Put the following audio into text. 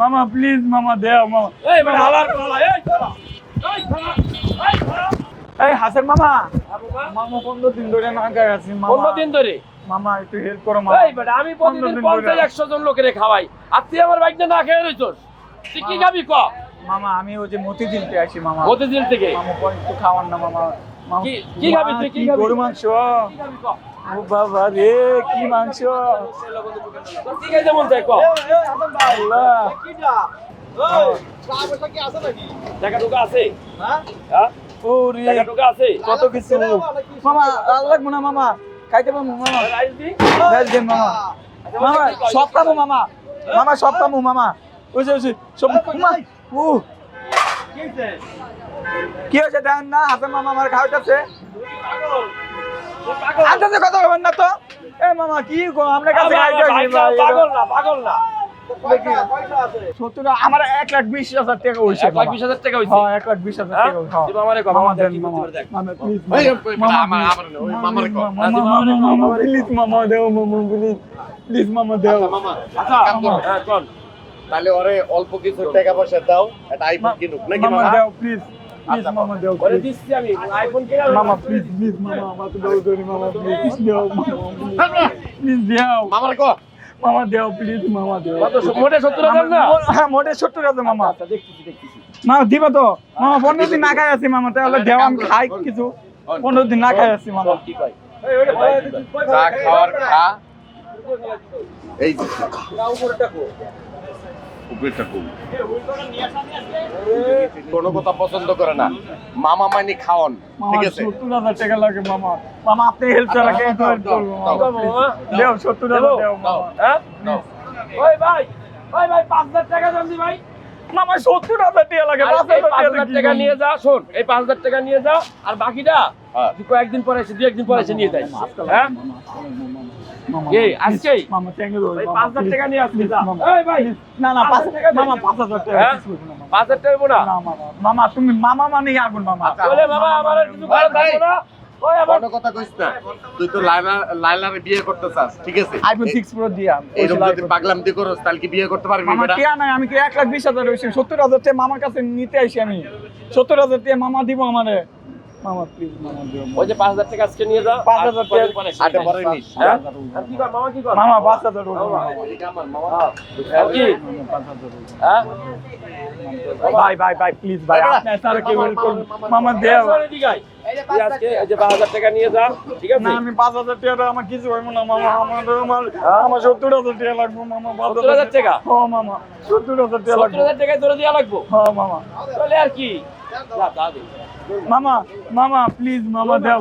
মামা প্লিজ মামা দেও মামা। এই বেটা হালার পালা এই চলো এই খালা এই খালা এই হাসেন মামা। মামা পনেরো দিন ধরে না গায়ে আছি মামা। পনেরো দিন ধরে? মামা একটু হেল্প করো মামা। এই বেটা আমি প্রতিদিন পনেরো দিন পঞ্চাশ ধরে। একশো জন লোকের খাওয়াই। আর তুই আমার বাইক না খেয়ে রইছস? তুই কি খাবি ক? মামা আমি ওই যে মতিঝিলতে আসি মামা। থেকে? মামা একটু খাওয়ান না মামা। মামা, কি- কি খাবি তুই, কি কি খাবি? গরু মাংস? ও বাবা রে কি মাংস তোর কি খাইতে মন চায় ক আল্লাহ আছে হ্যাঁ টুকা আছে কত কিছু মামা আর লাগবো না মামা খাইতে পারব মামা মামা মামা সব কামু মামা মামা সব কামু মামা যে সব ও কি হয়েছে দেন না হাতে মামা আমার খাওয়াইতেছে কথা বলবেন না তো। এ মামা কি গো কাছে পাগল না পাগল না আমার এক লাখ বিশ হাজার টাকা হয়েছে হাজার টাকা এক লাখ হাজার? টাকা তাহলে ওরে অল্প কিছু টাকা পয়সা দাও একটা আইফোন কিনুক নাকি মামা দেও প্লিজ প্লিজ মামা দেও প্লিজ দিচ্ছি আমি আইফোন কিনা মামা প্লিজ প্লিজ মামা আমার তো দেও দেও মামা প্লিজ দেও মামা প্লিজ দেও মামার কো। মামা দেও প্লিজ মামা দেও কত মোটে সত্তর হাজার না? হ্যাঁ মোটে সত্তর হাজার মামা আচ্ছা দেখতেছি দেখতেছি। মামা দিবা তো। মামা পনেরো দিন না খাই আছি মামা তাহলে দেও আমি খাই কিছু। পনেরো দিন না খাই আছি মামা কি কয়? চা খাওয়ার খা। এই যে, উপরেরটা কম। কোনো কথা পছন্দ করে না। মামা মানি খাওন ঠিক আছে? সত্তর হাজার টাকা লাগে মামা। মামা আপনি হেল্প ছাড়া কে দাও, সত্তর হাজার দেও মামা। হ্যাঁ? ওই ভাই ওই ভাই পাঁচ হাজার টাকা দাম দি ভাই। মামা সত্তর হাজার টাকা লাগে পাঁচ হাজার হাজার টাকা নিয়ে যা শোন এই পাঁচ হাজার টাকা নিয়ে যা আর বাকিটা হ্যাঁ। কয়েকদিন পরে এসে দু একদিন পরে এসে নিয়ে যাই হ্যাঁ মামা এই, আজকেই? মামা থ্যাংক পাঁচ হাজার টাকা নিয়ে আসবি মামা এই ভাই না না পাঁচ পাঁচ টাকা মামা দিবি। পাঁচ হাজার টাকা? কিছু হইবো না, মামা। পাঁচ হাজার টাকা না না মামা মামা তুমি মামা মানে আগুন মামা আচ্ছা। বাবা আমার কিছু। না কোনো কথা কইস না। তুই তো লাইলা লাইলারে বিয়ে করতে চাস ঠিক আছে? আইফোন সিক্স প্রো দিয়া। এইরকম যদি পাগলাম দিয়ে করস তাহলে কি বিয়ে করতে পারবি মামা বেটা? টিয়া নাই আমি কি এক লাখ বিশ হাজার হয়েছি সত্তর হাজার টাকা মামার কাছে নিতে আমি। সত্তর হাজার টাকা মামা দিব আমারে। মামা প্লিজ মামা ওই যে পাঁচ হাজার টাকা আজকে নিয়ে যা পাঁচ হাজার টাকা- পরে আটে পরে নিস। হ্যাঁ? কি কর মামা কি কর? মামা পাঁচ হাজার টাকা মামা। মামা। আর কি? হ্যাঁ? ভাই ভাই ভাই প্লিজ ভাই আপনি স্যার কে হেল্প মামা দেও। আজকে এই যে পাঁচ হাজার টাকা নিয়ে যা ঠিক আছে? না আমি পাঁচ হাজার টাকা আমার কিছু হইব না মামা আমার আমার আমার সত্তর হাজার টাকা লাগবে মামা পাঁচ সত্তর হাজার টাকা? হ্যাঁ মামা সত্তর হাজার টাকা লাগবে হাজার টাকায় ধরে দেওয়া লাগবো? হ্যাঁ মামা। তাহলে আর কি। মামা মামা প্লিজ মামা দেও।